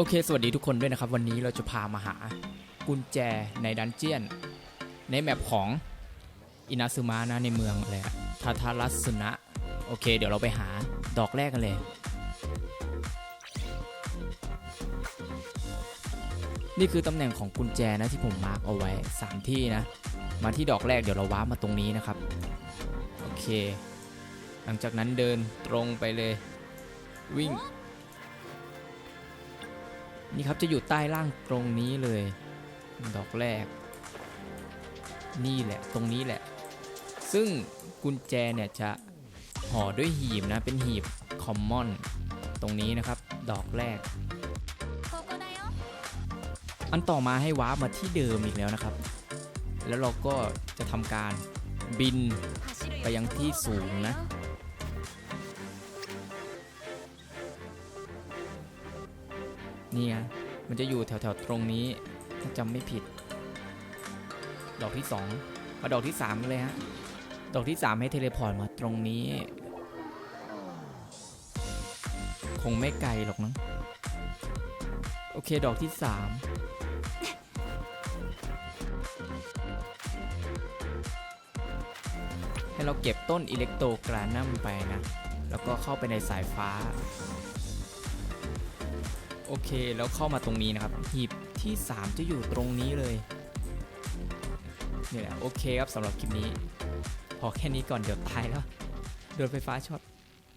โอเค สวัสดีทุกคนด้วยนะครับ วันนี้เราจะพามาหากุญแจในดันเจียน ในแมปของอินาซึมะนะในเมืองอะไรอะทาทารัสุนะ โอเค เดี๋ยวเราไปหาดอกแรกกันเลย นี่คือตำแหน่งของกุญแจนะที่ผมมาร์กเอาไว้ 3 ที่นะ มาที่ดอกแรกเดี๋ยวเราว้ามาตรงนี้นะครับ โอเค หลังจากนั้นเดินตรงไปเลย วิ่ง นี่ครับจะอยู่ใต้ล่างตรงนี้เลย ดอกแรก นี่แหละตรงนี้แหละ ซึ่งกุญแจเนี่ยจะห่อด้วยหีบนะเป็นหีบคอมมอนตรงนี้นะครับ ดอกแรก อันต่อมาให้วาร์ปมาที่เดิมอีกแล้วนะครับ แล้วเราก็จะทำการบินไปยังที่สูงนะ เนี่ยมันจะอยู่แถวๆตรงนี้ถ้าจำไม่ผิด ดอกที่สองมาดอกที่สามเลยฮะดอกที่สามให้เทเลพอร์ตมาตรงนี้ คงไม่ไกลหรอกนะโอเคดอกที่สามให้เราเก็บต้นอิเล็กโตกรานัมไปนะ แล้วก็เข้าไปในสายฟ้า โอเคแล้วเข้ามาตรงนี้นะครับหีบที่ 3 จะอยู่ตรงนี้เลยนี่แหละโอเคครับสำหรับคลิปนี้ พอแค่นี้ก่อนเดี๋ยวตายแล้วโดนไฟฟ้าช็อต